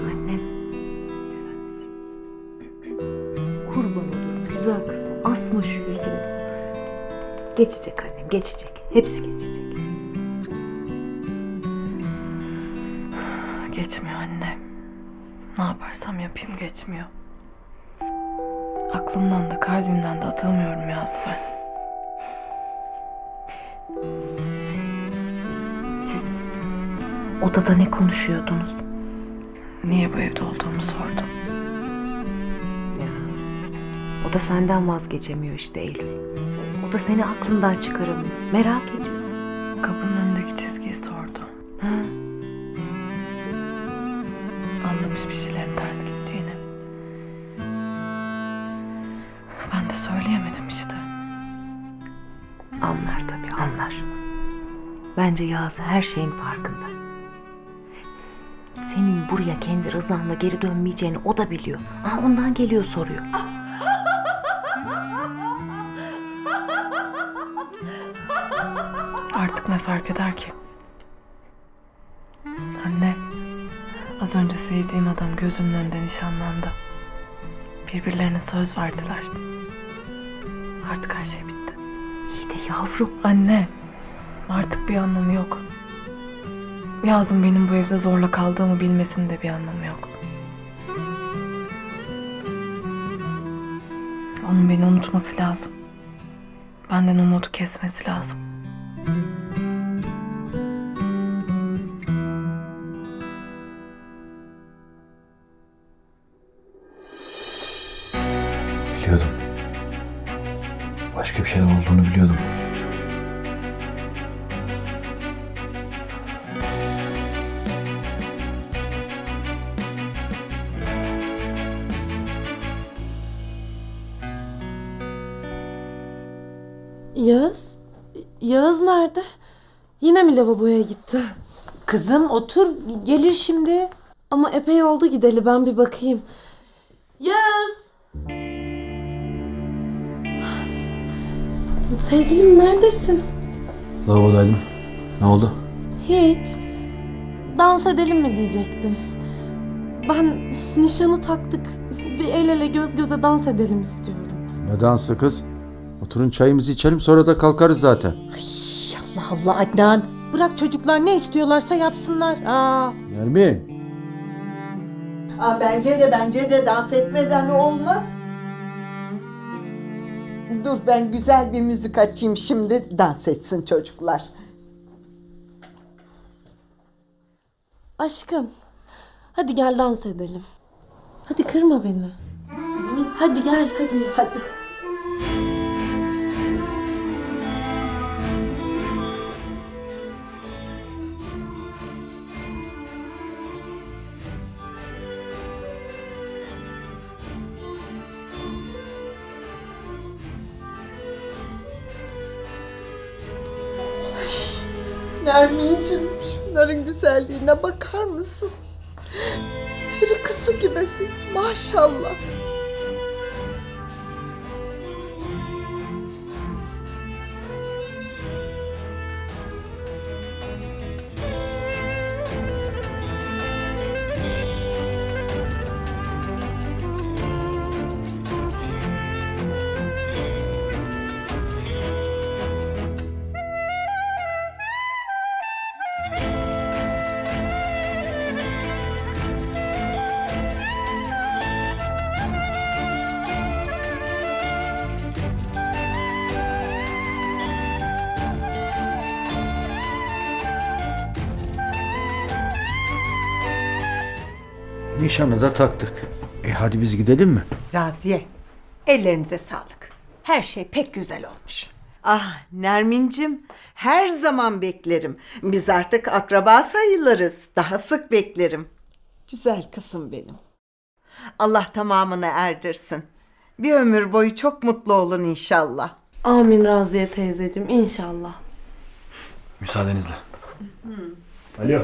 Annem. Kurban olurum güzel kızım. Asma şu yüzünü. Geçecek annem geçecek. Hepsi geçecek. Geçmiyor anne. Ne yaparsam yapayım geçmiyor. Aklımdan da kalbimden de atamıyorum Yaz ben. Odada ne konuşuyordunuz? Niye bu evde olduğumu sordum. O da senden vazgeçemiyor işte Eylül. O da seni aklından çıkaramıyor. Merak ediyor. Kapının önündeki çizgiyi sordu. Ha, Anlamış bir şeylerin ters gittiğini. Ben de söyleyemedim işte. anlar tabii anlar. Bence Yağız her şeyin farkında. Senin buraya kendi rızanla geri dönmeyeceğini o da biliyor. Ha, ondan geliyor soruyor. Artık ne fark eder ki? Anne, az önce sevdiğim adam gözümün önünde nişanlandı. Birbirlerine söz verdiler. Artık her şey bitti. İyi de yavrum. Anne, artık bir anlamı yok. Yazın benim bu evde zorla kaldığımı bilmesinin de bir anlamı yok. Onun beni unutması lazım. Benden umudu kesmesi lazım. Biliyordum. Başka bir şeyler olduğunu biliyordum. Yağız? Yağız nerede? Yine mi lavaboya gitti? Kızım otur gelir şimdi. Ama epey oldu gideli ben bir bakayım. Yağız! Sevgilim neredesin? Lavabodaydım. Ne oldu? Hiç. Dans edelim mi diyecektim. Ben nişanı taktık. Bir el ele göz göze dans edelim istiyorum. Ne dansı kız? Oturun çayımızı içelim sonra da kalkarız zaten. Allah Allah Adnan. Bırak çocuklar ne istiyorlarsa yapsınlar. Aa. Nermin. Aa, bence de bence de dans etmeden olmaz. Dur ben güzel bir müzik açayım şimdi dans etsin çocuklar. Aşkım. Hadi gel dans edelim. Hadi kırma beni. Hadi gel hadi. Hadi. Nermin'cim şunların güzelliğine bakar mısın? Peri kızı gibi maşallah. Nişanı da taktık. E hadi biz gidelim mi? Raziye. Ellerinize sağlık. Her şey pek güzel olmuş. Ah Nermin'cim her zaman beklerim. Biz artık akraba sayılırız. Daha sık beklerim. Güzel kızım benim. Allah tamamını erdirsin. Bir ömür boyu çok mutlu olun inşallah. Amin Raziye teyzeciğim inşallah. Müsaadenizle. Alo.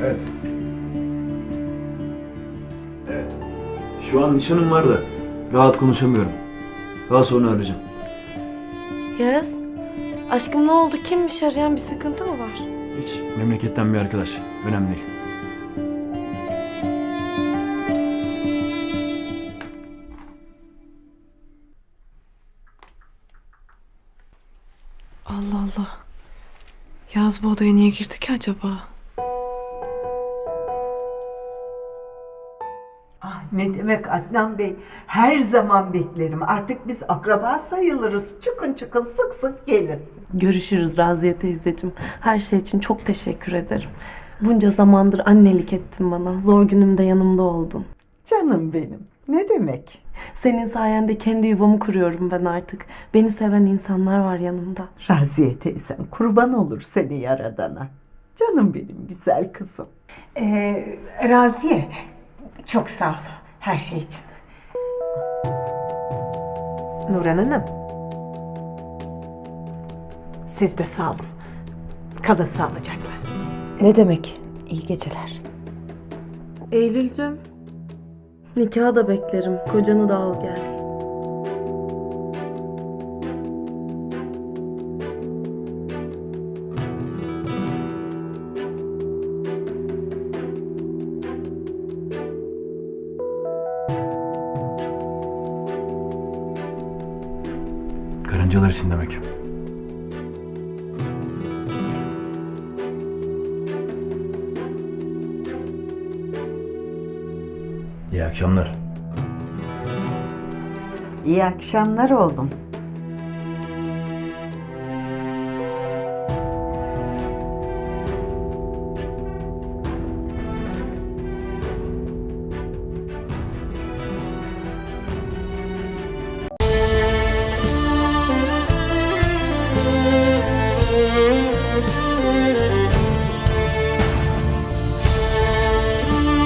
Evet. Evet. Şu an nişanım var da rahat konuşamıyorum. Daha sonra arayacağım. Yağız, aşkım ne oldu? Kimmiş arayan bir sıkıntı mı var? Hiç memleketten bir arkadaş. Önemli değil. Yaz bu odaya niye girdi ki acaba? Ah, ne demek Adnan Bey? Her zaman beklerim. Artık biz akraba sayılırız. Çıkın çıkın sık sık gelin. Görüşürüz Raziye teyzeciğim. Her şey için çok teşekkür ederim. Bunca zamandır annelik ettin bana. Zor günümde yanımda oldun. Canım benim. Ne demek? Senin sayende kendi yuvamı kuruyorum ben artık. Beni seven insanlar var yanımda. Raziye teyzen kurban olur seni yaradana. Canım benim güzel kızım. Ee, Raziye, çok sağ ol her şey için. Nurhan Hanım. Siz de sağ olun. Kalın sağlıcakla. Ne demek? İyi geceler. Eylülcüm. Nikahı da beklerim. Kocanı da al gel. Karıncalar için demek. Akşamlar. İyi akşamlar oğlum.